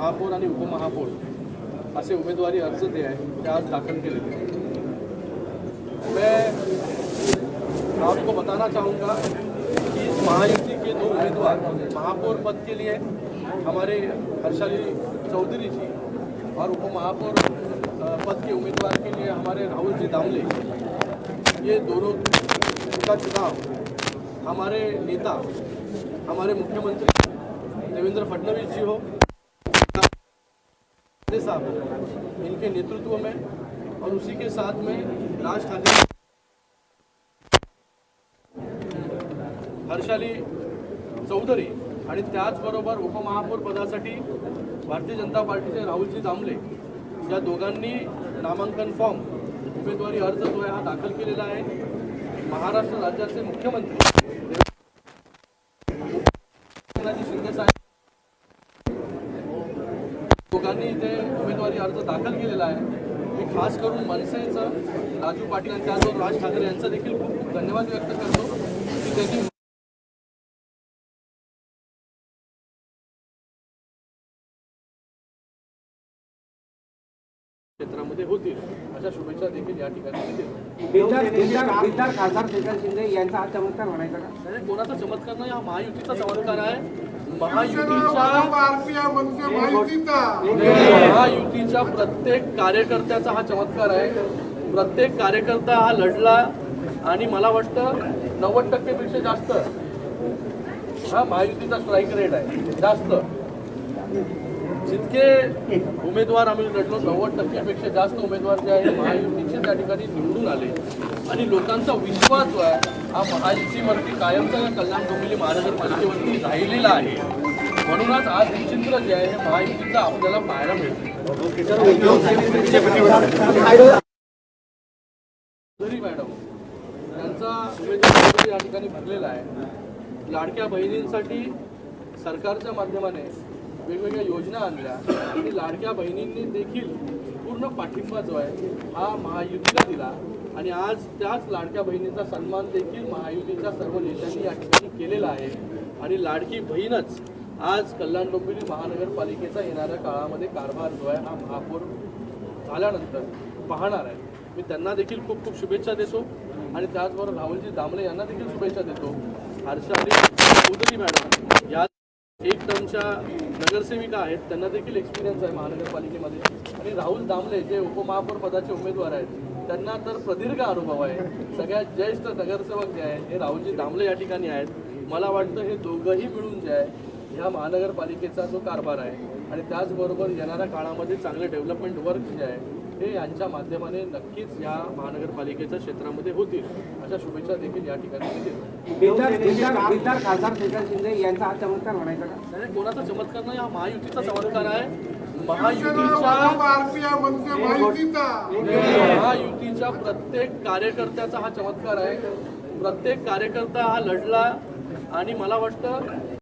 आणि उपमहापौर असे अर्ज़ ते आज दाखल केलेले आहेत. मैं आपको बताना चाहूँगा कि इस महायुति के दो उम्मीदवार महापौर पद के लिए हमारे हर्षाली चौधरी जी और उप महापौर पद के उम्मीदवार के लिए हमारे राहुल जी दामले ये दोनों का चुनाव हमारे नेता, हमारे मुख्यमंत्री देवेंद्र फडणवीस जी हो साहब इनके नेतृत्व में और उसी के साथ में राज ठाकरे हर्षाली चौधरी आणि त्याचबरोबर उपमहापौर पदासाठी भारतीय जनता पार्टीचे राहुलजी दामले या दोघांनी नामांकन फॉर्म उमेदवारी अर्ज जो आहे हा दाखल केलेला आहे. महाराष्ट्र राज्याचे मुख्यमंत्री एकनाथजी शिंदे साहेब दोघांनी इथे उमेदवारी अर्ज दाखल केलेला आहे. मी खास करून मनसेचं राजू पाटील आणि त्याचबरोबर राज ठाकरे यांचा देखील खूप खूप धन्यवाद व्यक्त करतो. की त्यांनी क्षेत्रामध्ये होतील. अशा शुभेच्छा देखील या ठिकाणी खासदार शेखर शिंदे यांचा हा चमत्कार म्हणायचा का? कोणाचा चमत्कार नाही हा महायुतीचा चमत्कार आहे. महायुतीच्या प्रत्येक कार्यकर्त्याचा हा चमत्कार आहे. प्रत्येक कार्यकर्ता हा लढला आणि मला वाटतं नव्वद टक्केपेक्षा जास्त हा महायुतीचा स्ट्राईक रेट आहे. जास्त. जितके उमेदवार आम्ही लढलो नव्वद टक्क्यापेक्षा जास्त उमेदवार जे आहे महायुतीचे त्या ठिकाणी निवडून आले. आणि लोकांचा विश्वास जो आहे हा महायुतीवरती कायमचा या कल्याण डोंबिवली महानगरपालिकेवरती राहिलेला आहे. म्हणूनच आज हे चित्र जे आहे हे महायुतीचं आपल्याला पाहायला मिळतं तरी मॅडम त्यांचा उमेदवार या ठिकाणी भरलेला आहे. लाडक्या बहिणींसाठी सरकारच्या माध्यमाने वेगवेगळ्या योजना आणल्या. आणि लाडक्या बहिणींनी देखील पूर्ण पाठिंबा जो आहे हा महायुतीला दिला. आणि आज त्याच लाडक्या बहिणींचा सन्मान देखील महायुतीच्या सर्व नेत्यांनी या ठिकाणी केलेला आहे. आणि लाडकी बहीणच आज कल्याण डोंबिवली महानगरपालिकेचा येणाऱ्या काळामध्ये कारभार जो आहे हा महापौर झाल्यानंतर पाहणार आहे. मी त्यांना देखील खूप खूप शुभेच्छा देतो. आणि त्याचबरोबर राहुलजी दामले यांना देखील शुभेच्छा देतो. हर्षाली चौधरी मॅडम या एक टर्मच्या नगरसेविका आहेत त्यांना देखील एक्सपिरियन्स आहे महानगरपालिकेमध्ये. आणि राहुल दामले जे उपमहापौर पदाचे उमेदवार आहेत त्यांना तर प्रदीर्घ अनुभव आहे. सगळ्यात ज्येष्ठ नगरसेवक जे आहे हे राहुलजी दामले या ठिकाणी आहेत. मला वाटतं हे दोघंही मिळून जे आहे ह्या महानगरपालिकेचा जो कारभार आहे आणि त्याचबरोबर येणाऱ्या काळामध्ये चांगले डेव्हलपमेंट वर्क जे आहे हे यांच्या माध्यमाने नक्कीच या महानगरपालिकेच्या क्षेत्रामध्ये होतील. अशा शुभेच्छा देखील या ठिकाणी खासदार शिंदे यांचा हा चमत्कार म्हणायचा का? कोणाचा चमत्कार नाही हा महायुतीचा चमत्कार आहे. महायुतीच्या प्रत्येक कार्यकर्त्याचा हा चमत्कार आहे. प्रत्येक कार्यकर्ता हा लढला आणि मला वाटतं